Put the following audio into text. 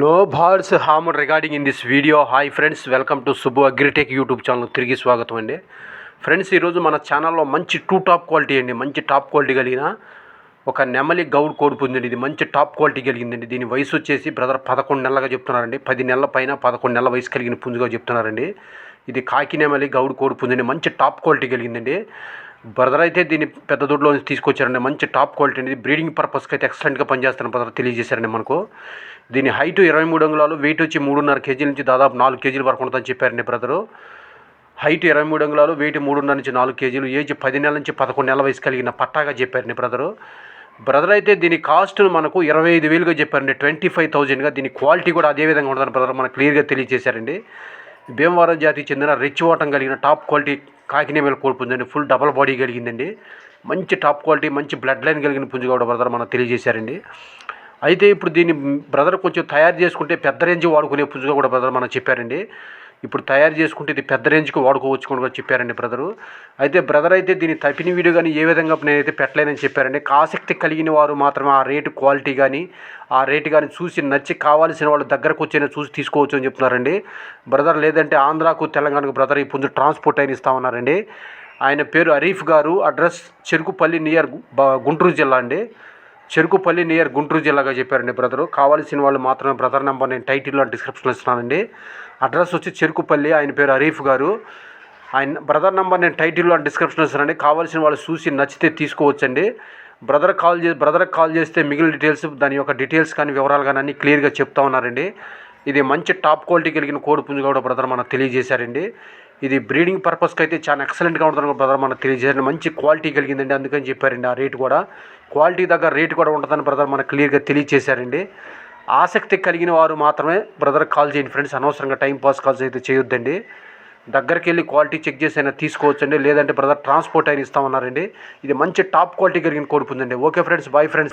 No balls ham regarding in this video hi friends welcome to Subbu agritech YouTube channel తిరిగి స్వాగతం అండి. Friends ఈరోజు మన ఛానల్లో మంచి టూ టాప్ క్వాలిటీ అండి. మంచి టాప్ క్వాలిటీ కలిగిన ఒక నెమలి గౌడ్ కోడుపుందండి ఉందండి ఇది మంచి టాప్ క్వాలిటీ కలిగిందండి. దీని వయసు వచ్చేసి బ్రదర్ పదకొండు నెలలుగా చెప్తున్నారండి. పది నెలల పైన పదకొండు నెలల వయసు కలిగిన పుంజుగా చెప్తున్నారండి. ఇది కాకి నెమలి గౌడ్ కోడి పుంజండి మంచి టాప్ క్వాలిటీ కలిగిందండి. బ్రదర్ అయితే దీన్ని పెద్ద దొడ్లో నుంచి తీసుకొచ్చారండి. మంచి టాప్ క్వాలిటీ అనేది బ్రీడింగ్ పర్పస్కి అయితే ఎక్సలెంట్గా పనిచేస్తాను బ్రదర్ తెలియజేశారండి మనకు. దీని హైట్ ఇరవై మూడు అంగుళాలు వెయిట్ వచ్చి మూడున్నర కేజీల నుంచి దాదాపు నాలుగు కేజీల వరకు ఉంటుందని చెప్పారండి బ్రదరు. హైట్ ఇరవై మూడు అంగుళాలు వెయిట్ మూడున్నర నుంచి నాలుగు కేజీలు ఏజ్ పది నెలల నుంచి పదకొండు నెలల వయసు కలిగిన పట్టాగా చెప్పారండి బ్రదరు. బ్రదర్ అయితే దీని కాస్ట్ మనకు ఇరవై ఐదు వేలుగా చెప్పారండి. ట్వంటీ ఫైవ్ థౌజండ్గా దీని క్వాలిటీ కూడా అదే విధంగా ఉంటుందని బ్రదర్ మనకు క్లియర్గా తెలియజేశారండి. భీమవరం జాతికి చెందిన రిచ్ ఓటం కలిగిన టాప్ క్వాలిటీ కాకినేమల కోల్పుందండి ఫుల్ డబల్ బాడీ కలిగిందండి. మంచి టాప్ క్వాలిటీ మంచి బ్లడ్ లైన్ కలిగిన పుంజు కూడా బ్రదర్ మనకు తెలియజేశారండి. అయితే ఇప్పుడు దీన్ని బ్రదర్ కొంచెం తయారు చేసుకుంటే పెద్ద రేంజ్ వాడుకునే పుంజుగా కూడా బ్రదర్ మనకు చెప్పారండి. ఇప్పుడు తయారు చేసుకుంటే ఇది పెద్ద రేంజ్కి వాడుకోవచ్చు కూడా చెప్పారండి బ్రదరు. అయితే బ్రదర్ అయితే దీన్ని తప్పిన వీడియో కానీ ఏ విధంగా నేనైతే పెట్టలేనని చెప్పారండి. ఆసక్తి కలిగిన వారు మాత్రమే ఆ రేటు క్వాలిటీ కానీ ఆ రేటు కానీ చూసి నచ్చి కావాల్సిన వాళ్ళు దగ్గరకు వచ్చేనా చూసి తీసుకోవచ్చు అని చెప్తున్నారండి. బ్రదర్ లేదంటే ఆంధ్రాకు తెలంగాణకు బ్రదర్ ఈ పుంజు ట్రాన్స్పోర్ట్ అయిన ఇస్తా ఉన్నారండి. ఆయన పేరు అరీఫ్ గారు. అడ్రస్ చెరుకుపల్లి నియర్ గుంటూరు జిల్లా అండి. చెరుకుపల్లి నియర్ గుంటూరు జిల్లాగా చెప్పారండి బ్రదరు. కావాల్సిన వాళ్ళు మాత్రమే బ్రదర్ నెంబర్ నేను టైటిల్లో డిస్క్రిప్షన్లో ఇస్తున్నానండి. అడ్రస్ వచ్చి చెరుకుపల్లి ఆయన పేరు హరీఫ్ గారు. ఆయన బ్రదర్ నెంబర్ నేను టైటిల్లో డిస్క్రిప్షన్లో ఇస్తానండి కావాల్సిన వాళ్ళు చూసి నచ్చితే తీసుకోవచ్చండి. బ్రదర్ కాల్ చే బ్రదర్కి కాల్ చేస్తే మిగిలిన డీటెయిల్స్ దాని యొక్క డీటెయిల్స్ కానీ వివరాలు కానీ అన్నీ క్లియర్గా చెప్తా ఉన్నారండి. ఇది మంచి టాప్ క్వాలిటీ కలిగిన కోడి పుంజు కూడా బ్రదర్ మనకు తెలియజేశారండి. ఇది బ్రీడింగ్ పర్పస్కి అయితే చాలా ఎక్సలెంట్గా ఉంటుందని బ్రదర్ మనకు తెలియజేయండి మంచి క్వాలిటీ కలిగిందండి. అందుకని చెప్పారండి ఆ రేటు కూడా. క్వాలిటీ దగ్గర రేటు కూడా ఉంటుందని బ్రదర్ మనకు క్లియర్గా తెలియజేశారండి. ఆసక్తి కలిగిన వారు మాత్రమే బ్రదర్ కాల్ చేయండి ఫ్రెండ్స్. అనవసరంగా టైం పాస్ కాల్స్ అయితే చేయొద్దండి. దగ్గరికి వెళ్ళి క్వాలిటీ చెక్ చేసి అయినా తీసుకోవచ్చండి. లేదంటే బ్రదర్ ట్రాన్స్పోర్ట్ అయినా ఇస్తామన్నారండి. ఇది మంచి టాప్ క్వాలిటీ కలిగిన కోడిపుందండి ఓకే ఫ్రెండ్స్. Bye friends.